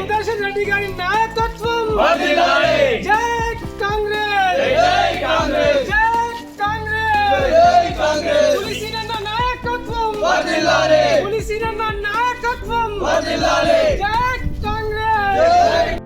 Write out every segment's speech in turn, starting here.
సుదర్శన్ రెడ్డి గారి నాయకత్వం. జై కాంగ్రెస్. జై కాంగ్రెస్. జై కాంగ్రెస్. జై కాంగ్రెస్. పులిసినన్న నాయకత్వం. వర్ధిల్లాలి. పులిసినన్న నాయకత్వం. వర్ధిల్లాలి. జై కాంగ్రెస్.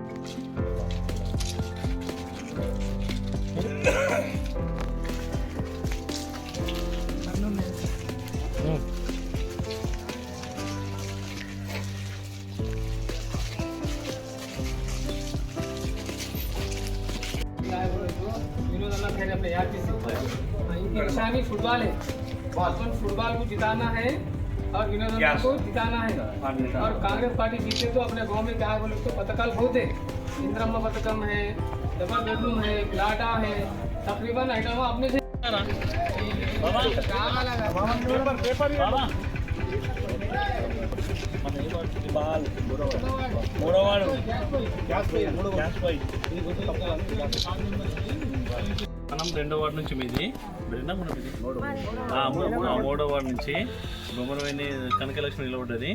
यार किसी इनकी निशानी फुटबॉल है। अपन फुटबॉल को जिताना है और विनोद को जिताना है। और कांग्रेस पार्टी जीते तो अपने गाँव में क्या है बोले तो पथकाल बहुत है इंद्रम्मा पथकम है डबल बेडरूम है लाटा है तकरीबन आइटम अपने से। మనం రెండో వార్డు నుంచి మీది. మూడో వార్డు. నుంచి బొమ్మరవేణి కనకలక్ష్మి నిలబడ్డది.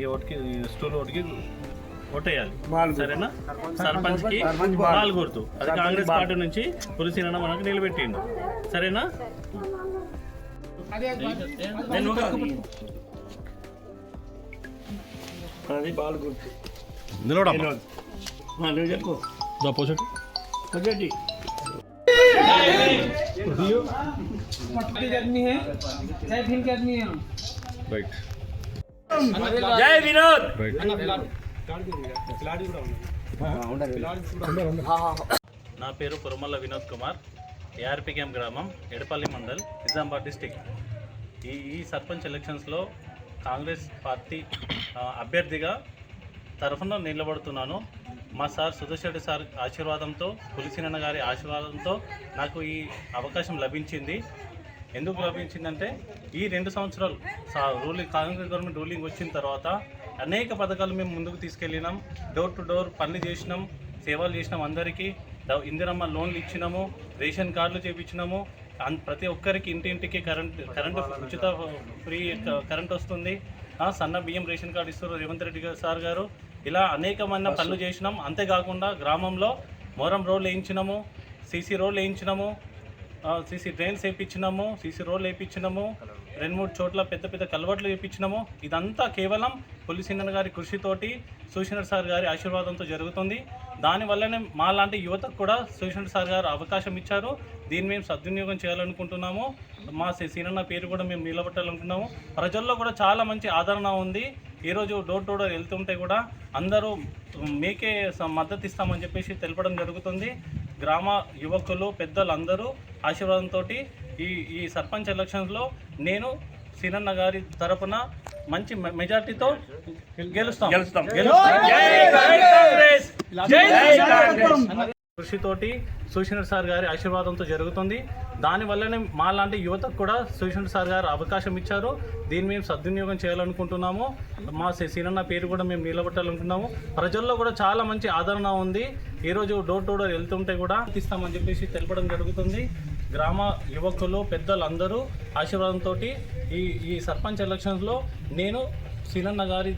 ఈ ఓటుకి ఈ స్టూల్ ఓటుకి ఓటేయాలి. సరేనా? సర్పంచ్కి బాల్ గుర్తు. అది కాంగ్రెస్ పార్టీ నుంచి పులిసిన మనకు నిలబెట్టిండు. సరేనా? నేను అది బాల్ గుర్తు. నువ్వు आदमी है जय भीम के आदमी है हम రైట్ జై వినోద్ నా పేరు కురమల్ల వినోద్ కుమార్ ఏఆర్పికేఎం గ్రామం ఎడపల్లి మండల్ నిజామాబాద్ డిస్టిక్ ఈ ఈ సర్పంచ్ ఎలక్షన్స్లో కాంగ్రెస్ పార్టీ ఆ, అభ్యర్థిగా తరఫున నిలబడుతున్నాను మా సార్ సుదర్శెడ్డి సార్ ఆశీర్వాదంతో పులిసినన్న గారి ఆశీర్వాదంతో నాకు ఈ అవకాశం లభించింది. ఎందుకు లభించిందంటే ఈ రెండు సంవత్సరాలు సా- రూలింగ్ కాంగ్రెస్ గవర్నమెంట్ రూలింగ్ వచ్చిన తర్వాత అనేక పథకాలు మేము ముందుకు తీసుకెళ్ళినాం. డోర్ టు డోర్ పనులు చేసినాం సేవలు చేసినాం అందరికీ. ఇందిరమ్మ లోన్లు ఇచ్చినాము రేషన్ కార్డులు చేపించినాము. ప్రతి ఒక్కరికి ఇంటింటికి కరెంట్ కరెంట్ ఉచిత ఫ్రీ క- కరెంట్ వస్తుంది. సన్న బియ్యం రేషన్ కార్డు ఇస్తారు రేవంత్ రెడ్డి గారు సార్ గారు. ఇలా అనేకమైన పనులు చేసినాం. అంతేకాకుండా గ్రామంలో మోరం రోడ్లు వేయించినాము సీసీ రోడ్లు వేయించినాము సీసీ డ్రైన్స్ వేయించినాము సీసీ రోడ్లు వేయించినాము రెండు మూడు చోట్ల పెద్ద పెద్ద కలవట్లు వేయించినాము. ఇదంతా కేవలం పులిసిన్న గారి కృషితోటి సూషనర్ సార్ గారి ఆశీర్వాదంతో జరుగుతుంది. దానివల్లనే మా లాంటి యువతకు కూడా సూషనర్ సార్ గారు అవకాశం ఇచ్చారు. దీన్ని మేము సద్వినియోగం చేయాలనుకుంటున్నాము. మా సీనన్న పేరు కూడా మేము నిలబెట్టాలనుకుంటున్నాము. ప్రజల్లో కూడా చాలా మంచి ఆదరణ ఉంది. ఈరోజు డోర్ టు డోర్ వెళ్తుంటే కూడా అందరూ మీకే మద్దతు ఇస్తామని చెప్పేసి తెలపడం జరుగుతుంది. గ్రామ యువకులు పెద్దలు అందరూ ఆశీర్వాదంతో ఈ ఈ సర్పంచ్ ఎలక్షన్స్లో నేను సీనన్న గారి తరపున మంచి మె- మెజార్టీతో గెలుస్తాం. గెలుస్తాం. కృషితోటి సూషనర్ సార్ గారి ఆశీర్వాదంతో జరుగుతుంది. దానివల్లనే మా లాంటి యువతకు కూడా సూషనర్ సార్ గారు అవకాశం ఇచ్చారు. దీన్ని మేము సద్వినియోగం చేయాలనుకుంటున్నాము. మా సి- సీనన్న పేరు కూడా మేము నిలబెట్టాలనుకుంటున్నాము. ప్రజల్లో కూడా చాలా మంచి ఆదరణ ఉంది. ఈరోజు డోర్ టు డోర్ వెళ్తుంటే కూడా ఇస్తామని చెప్పేసి తెలపడం జరుగుతుంది. గ్రామ యువకులు పెద్దలు అందరూ ఆశీర్వాదంతో ఈ ఈ సర్పంచ్ ఎలక్షన్స్లో నేను సీనన్న గారి